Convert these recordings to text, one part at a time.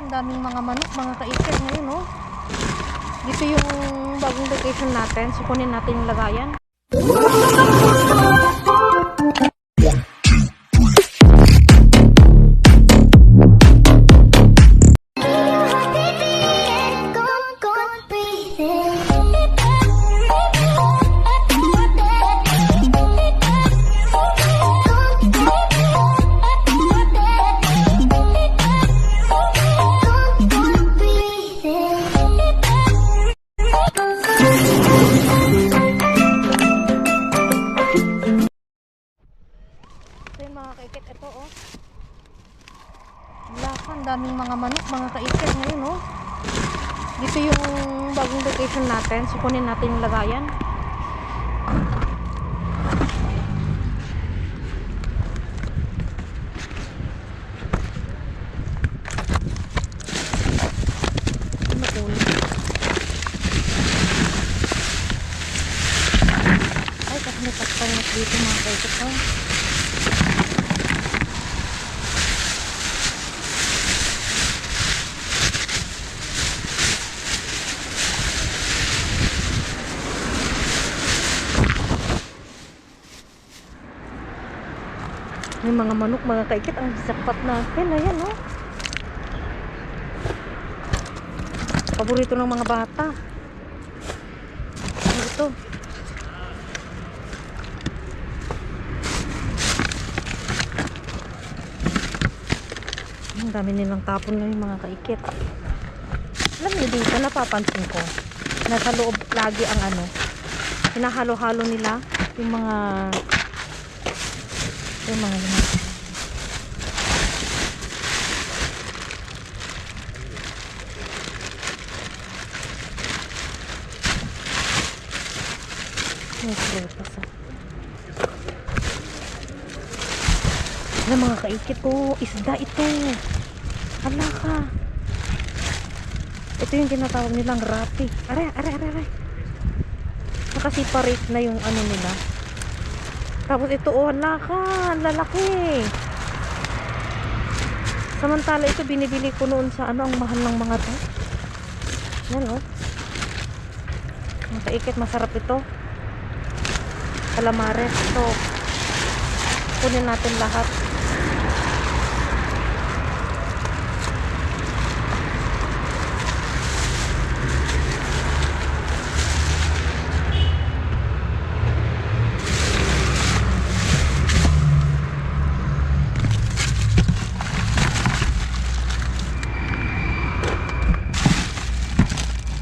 ang daming mga manok, mga ka-iker ngayon, oh. Dito yung bagong location natin. So, kunin natin yung lagayan. Wala ang daming mga manok, mga ka-iker ngayon, oh. Dito yung bagong location natin. So, kunin natin yung lagayan. Ano ulit? Ay, kasi may paspayak dito mga kaikit, oh. May mga manok, mga kaikit. Ang sapat natin. Ayan, oh. Paborito ng mga bata. Ano ito? Ang dami nilang tapon na yung mga kaikit. Alam niyo dito, napapansin ko. Nasa loob lagi ang ano. Hinahalo-halo nila yung mga yung mga prutas ah. Ano mga kaikit to? Isda ito. Hala ka. Ito yung tinatawag nilang rapi. Are, are, are, are. Nakasiparate na yung ano nila. Tapos ito, oh, hala ka, ang lalaki. Samantala ito, binibili ko noon sa ano, ang mahal ng mga to. Yan, oh. Ang kaikit, masarap ito. Calamares, ito. Kunin natin lahat.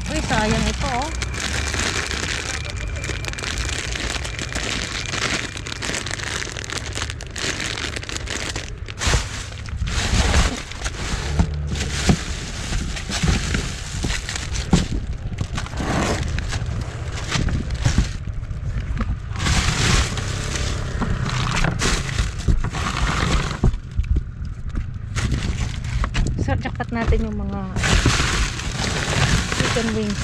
Uy, sayang ito, oh. So, jackpot natin yung mga chicken wings.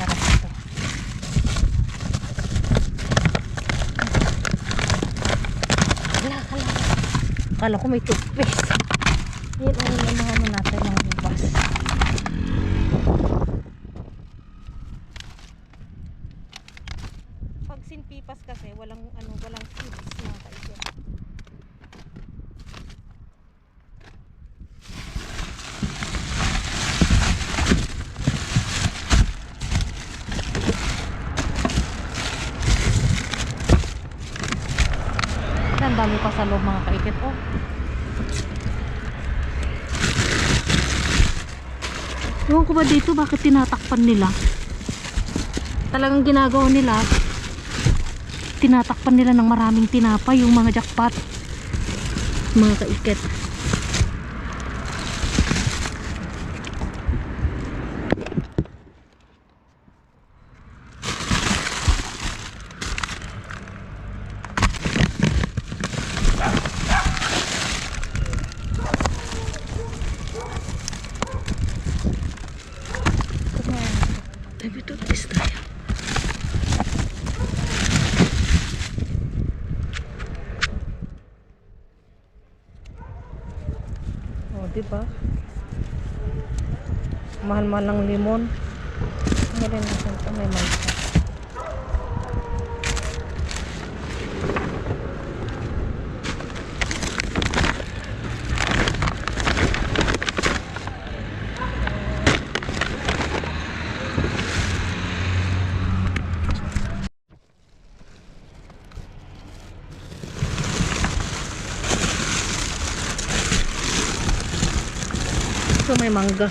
Sarap. Akala ko may toothpaste. Yan ang yung mga ano natin, mga bubas. Pag sinpipas kasi, walang ano, walang seeds mga kaibigan. Ang dami pa sa loob kaikit. Oh. Ewan ko ba dito bakit tinatakpan nila? Talagang ginagawa nila tinatakpan nila ng maraming tinapay yung mga jackpot. Mga kaikit. Di ba? Mahal-mahal ng limon. Ngayon may mansa. Mangga.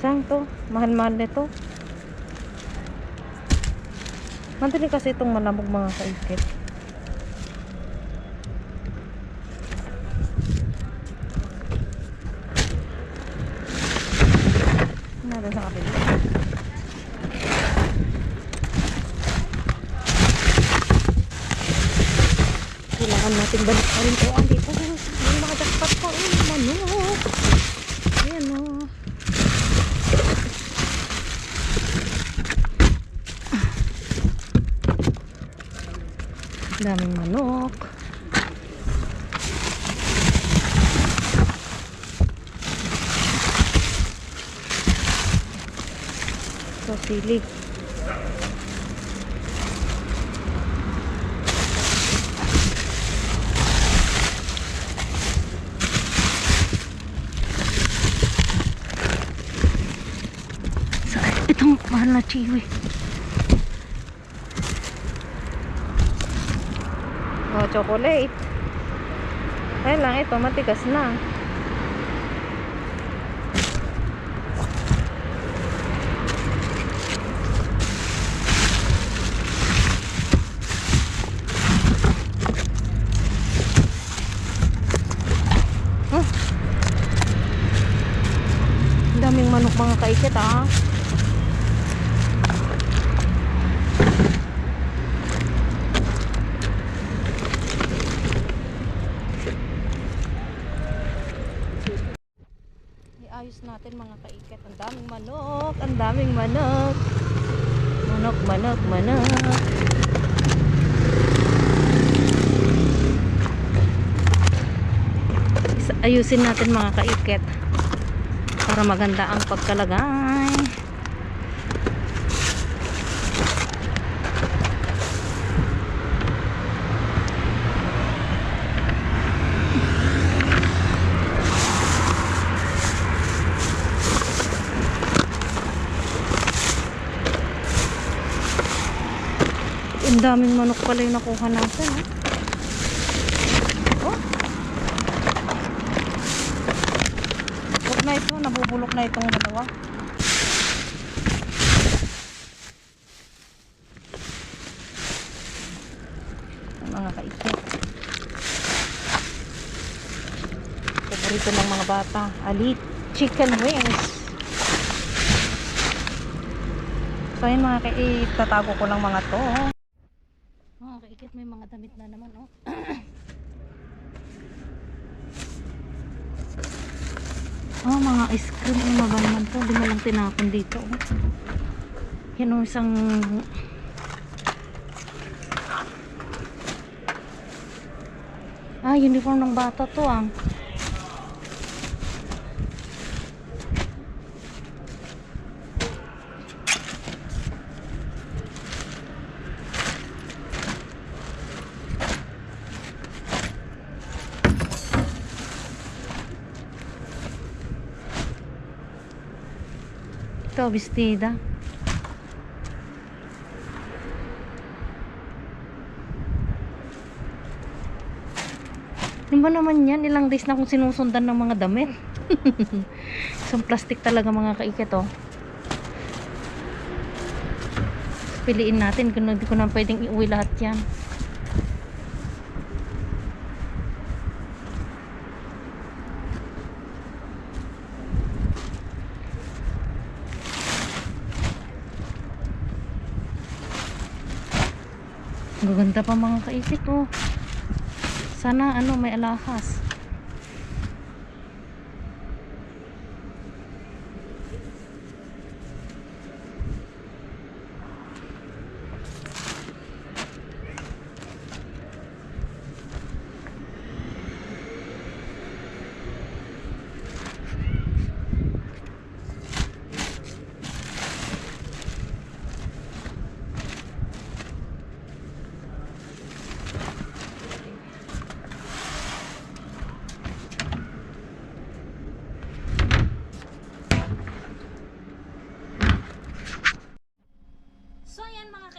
Saan to? Mahal-mahal nito. Madali kasi itong malamog mga kaikit. Natin sa kapila. Kailangan natin balik pa rin. Oh, andito. May mga jackpot pa. Oh, manok. Ayan o. Daming manok. So, sili. Saan? Itong mahal na chiwi. Chocolate. Kaya lang ito, matigas na. Huh? Ang daming manok mga kaikit ah. Iayos natin mga kaikit. Ang daming manok. Ang daming manok. Manok, Is- Ayusin natin mga kaikit. Para maganda ang pagkalagay. Ang daming manok pala yung nakuha natin. Oh. Oh. Huwag na ito, nabubulok na itong dalawa. Mga kaikit. Paborito ng mga bata. Alit. Chicken wings. So yun mga kaikit, tatago ko lang mga to. Kaikit, may mga damit na naman oh. Oh, mga ice cream. Ang mabalman to. Hindi mo lang tinapon dito. Oh. Yan oh, isang... Ah, uniform ng bata to ah. Ito, bestida. Ano ba naman yan? Ilang days na akong sinusundan ng mga damit. Isang plastic talaga mga kaikit oh. Piliin natin kung hindi ko na pwedeng iuwi lahat yan. Gaganda pa mga kaikit oh. Sana ano may alahas.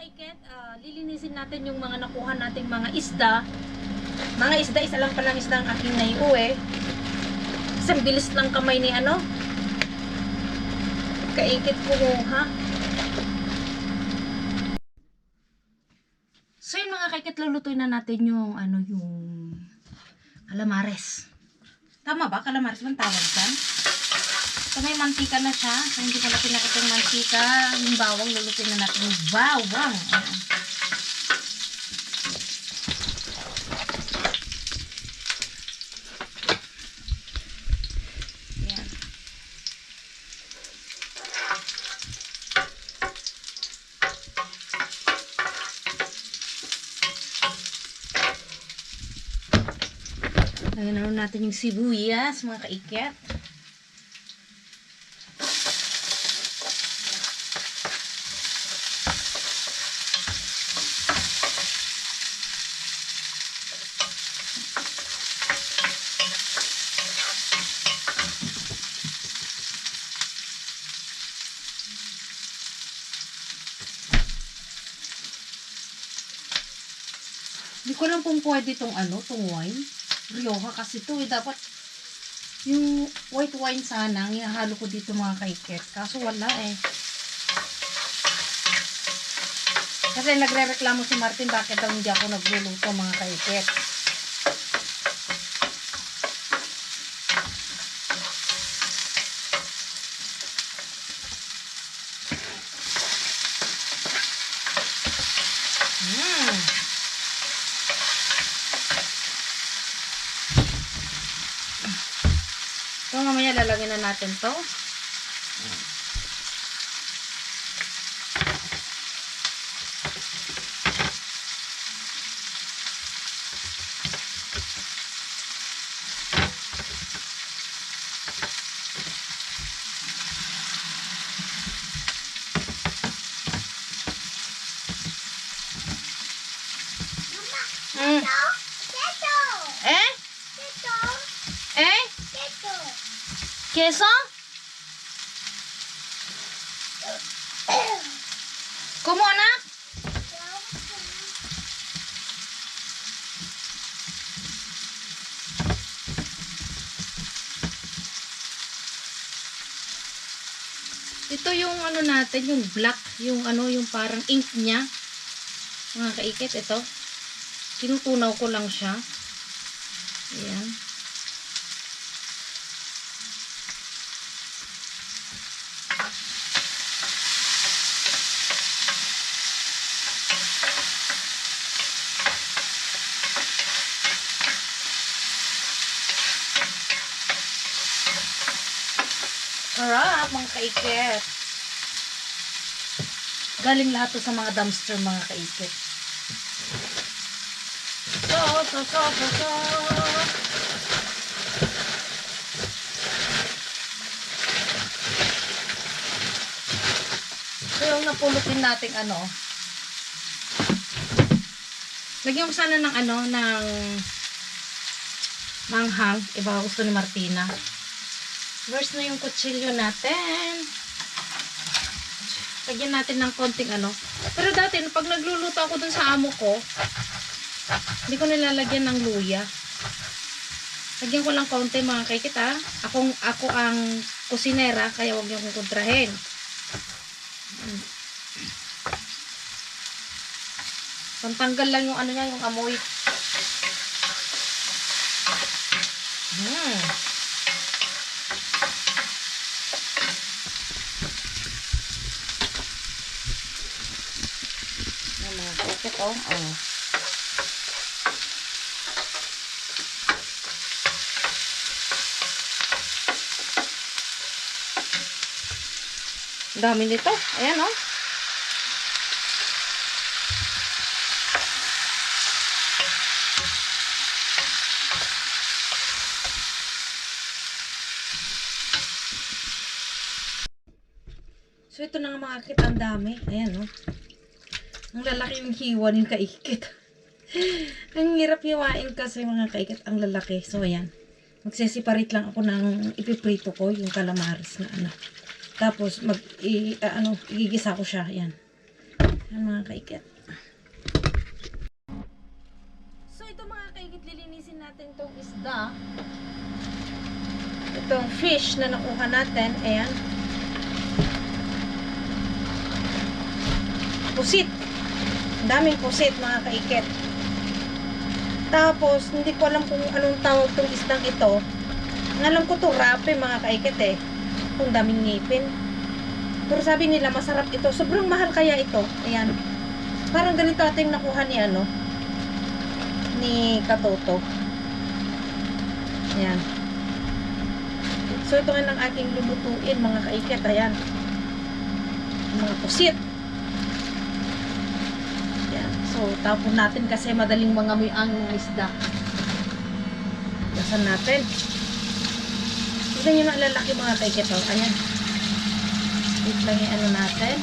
Ah, lilinisin natin yung mga nakuha nating mga isda. Mga isda, isa lang palang isda ang aking naiuwi. Isang bilis lang kamay ni ano. Kaikit kumuha. So yun mga kaikit, lulutuin na natin yung ano yung calamares. Tama ba? Calamares bang tawag dyan? So may mantika na siya. So hindi ko na pinakita yung mantika. Yung bawang, lulutuin na natin yung bawang. Ayan. Ayan. Lagyan na natin yung sibuyas, mga kaiket. Pwede itong ano, itong wine. Rioja kasi to eh. Dapat yung white wine sana, ang ihahalo ko dito mga kaiket. Kaso wala eh. Kasi nagre-reklamo si Martin bakit daw hindi ako nagluluto mga kaiket. Hmm. So, mamaya lalagyan na natin to. Mm. Eh? Eh? Queso? ¿Cómo, anak? Ito yung ano natin, yung black, yung ano, yung parang ink niya. Mga kaikit, ito. Tinutunaw ko lang siya. Ayan. Sarap, mga kaikit. Galing lahat to sa mga dumpster, mga kaikit. So, so, so, so, so. So, yung napulutin natin ano, lagyan ko sana ng ano, ng manghang. Iba gusto ni Martina. Where's na yung kutsilyo natin? Lagyan natin ng konting ano. Pero dati, pag nagluluto ako dun sa amo ko, hindi ko nilalagyan ng luya. Lagyan ko lang konti mga kaikit ha. Akong, ako ang kusinera, kaya huwag niyo kong kontrahin. Pantanggal lang yung ano niya, yung amoy. Hmm. Yung mga kaikit oh. Oh. Dami nito. Ayan, oh. So, ito na nga mga kit. Ang dami. Ayan, oh. Ang lalaki yung hiwa yung kaikit. ang hirap hiwain kasi mga kaikit ang lalaki. So, ayan. Magsesiparate lang ako ng ipiprito ko yung calamaris na ano. Tapos, mag, i, uh, ano, igigisa ko siya. Ayan. Ayan mga kaikit. So, ito mga kaikit, lilinisin natin itong isda. Itong fish na nakuha natin. Ayan. Pusit. Daming pusit mga kaikit. Tapos, hindi ko alam kung anong tawag tong isdang ito. Ang alam ko to rape mga kaikit eh. Kung daming ngipin. Pero sabi nila masarap ito. Sobrang mahal kaya ito. Ayan. Parang ganito ating nakuha ni ano. Ni Katoto. Ayan. So ito nga ang aking lulutuin mga kaikit. Ayan. Mga pusit. So tapon natin kasi madaling mangamoy ang isda. Gasan natin. Tignan nyo na lalaki mga kaikit. Oh. Ayan. Wait lang yung ano natin.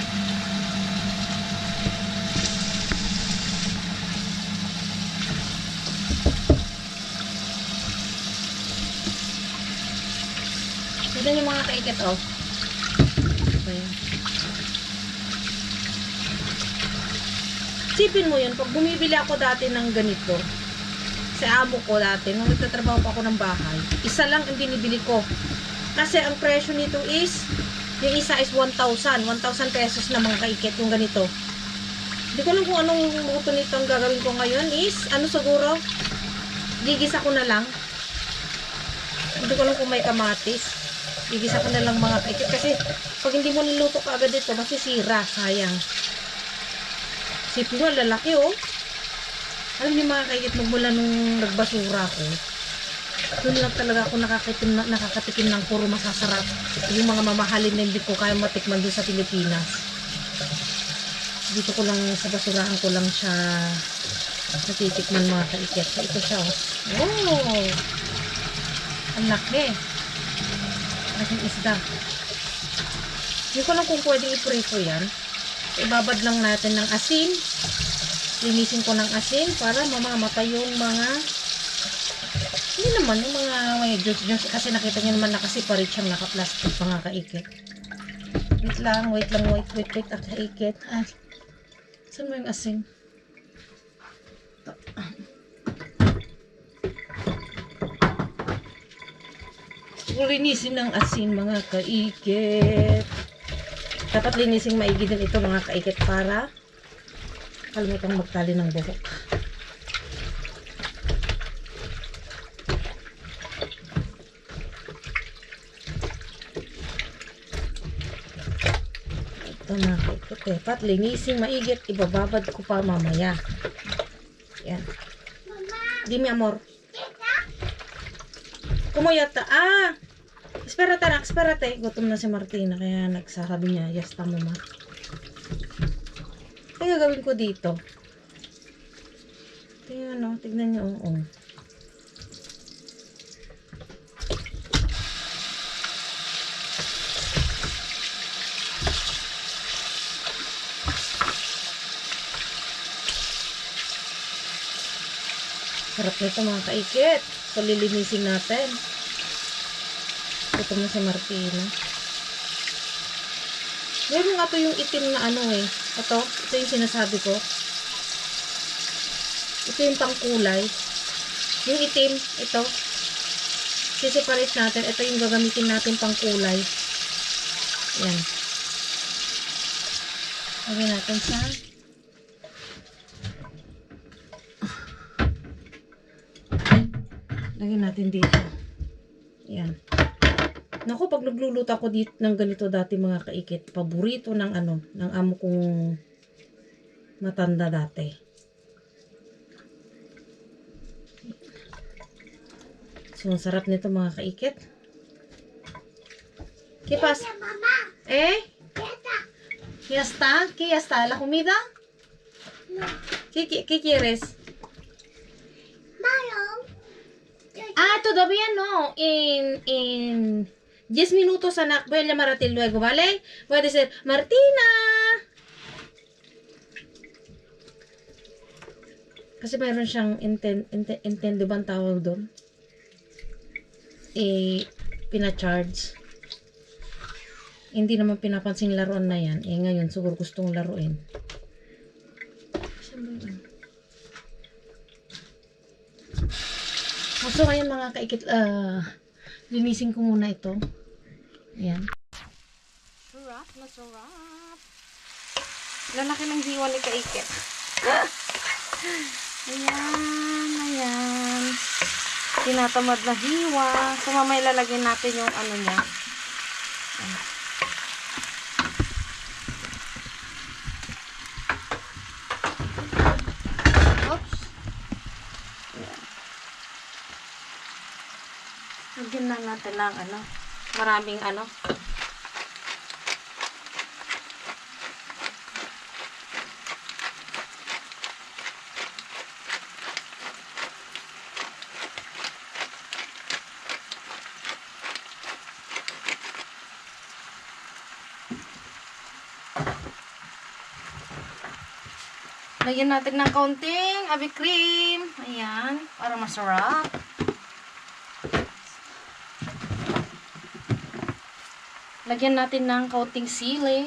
Tignan yung mga kaikit, oh. Sipin mo yun, pag bumibili ako dati ng ganito, sa amo ko dati, nung nagtatrabaho pa ako ng bahay, isa lang ang binibili ko. Kasi ang presyo nito is, yung isa is 1,000. 1,000 pesos na mga kaikit yung ganito. Hindi ko alam kung anong luto nito ang gagawin ko ngayon is, ano siguro, gigisa ko na lang. Hindi ko alam kung may kamatis. Gigisa ko na lang mga kaikit. Kasi, pag hindi mo niluto ka agad ito, masisira. Sayang. Sipin mo, lalaki oh. Alam niyo mga kaikit, magmula nung nagbasura ko, doon lang talaga ako nakakatikim, na, nakakatikim ng puro masasarap. Yung mga mamahalin na hindi ko kaya matikman doon sa Pilipinas. Dito ko lang, sa basurahan ko lang siya natitikman mga kaikit. So, ito siya oh. Oh! Ang laki. Laking isda. Hindi ko lang kung pwedeng iprito yan. Ibabad lang natin ng asin. Linisin ko ng asin para mamamatay yung mga hindi naman, yung mga may juice juice kasi nakita niyo naman nakasiparit siyang naka-plastic kaikit. Wait lang, wait lang, wait, wait, wait, at kaikit. Ah, saan mo yung asin? Linisin ng asin mga kaikit. Dapat linisin maigi din ito mga kaikit para kalimutang magtali ng buhok. Ito na ito dapat linisin maigit ibababad ko pa mamaya. Yan. Di mi amor. Kumuyata. Ah! Espérate, anak, espérate. Gutom na si Martina, kaya nagsasabi niya, yes, tamo ma. Ano gagawin ko dito? Tingnan, no? Tignan niyo, oo. Sarap nito mga kaikit. So, lilinisin natin. Ito na si Martina. Meron nga to yung itim na ano eh. Ito, ito yung sinasabi ko. Ito yung pangkulay. Yung itim, ito. Siseparate natin. Ito yung gagamitin natin pangkulay. Yan. Lagyan natin sa Lagyan natin dito. Naku, pag nagluluto ako dito ng ganito dati mga kaikit, paborito ng ano, ng amo kong matanda dati. So, ang sarap nito mga kaikit. ¿Qué pasa? ¿Eh? ¿Ya está? ¿Qué ya está? ¿La comida? ¿Qué, qué, qué quieres? Ah, todavía no. En, en 10 minutos, anak. Voy a ti luego, ¿vale? Voy a decir, Martina. Kasi mayroon siyang inten, inten, Nintendo ba ang tawag doon? Eh, pinacharge. Hindi naman pinapansin laruan na yan. Eh, ngayon, siguro gustong laruin. So, ayan mga kaikit, ah, linisin ko muna ito. Ayan. Sarap na sarap. Lalaki ng hiwa ni kaikit. ayan, ayan. Tinatamad na hiwa. So, mamaya lalagyan natin yung ano niya. Ayan. Oops. Ayan. Lagyan na natin ng ano, maraming ano. Lagyan natin ng kaunting abi cream. Ayan, para masarap. Lagyan natin ng kaunting sili.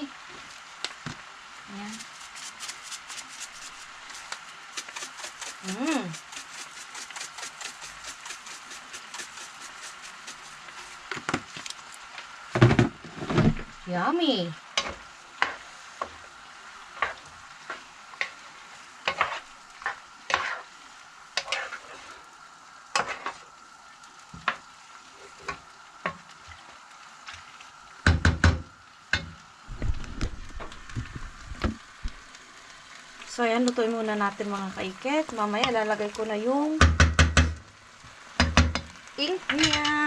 Ayan. Mm. Yummy. So, ayan, lutuin muna natin mga kaiket. Mamaya, lalagay ko na yung ink niya.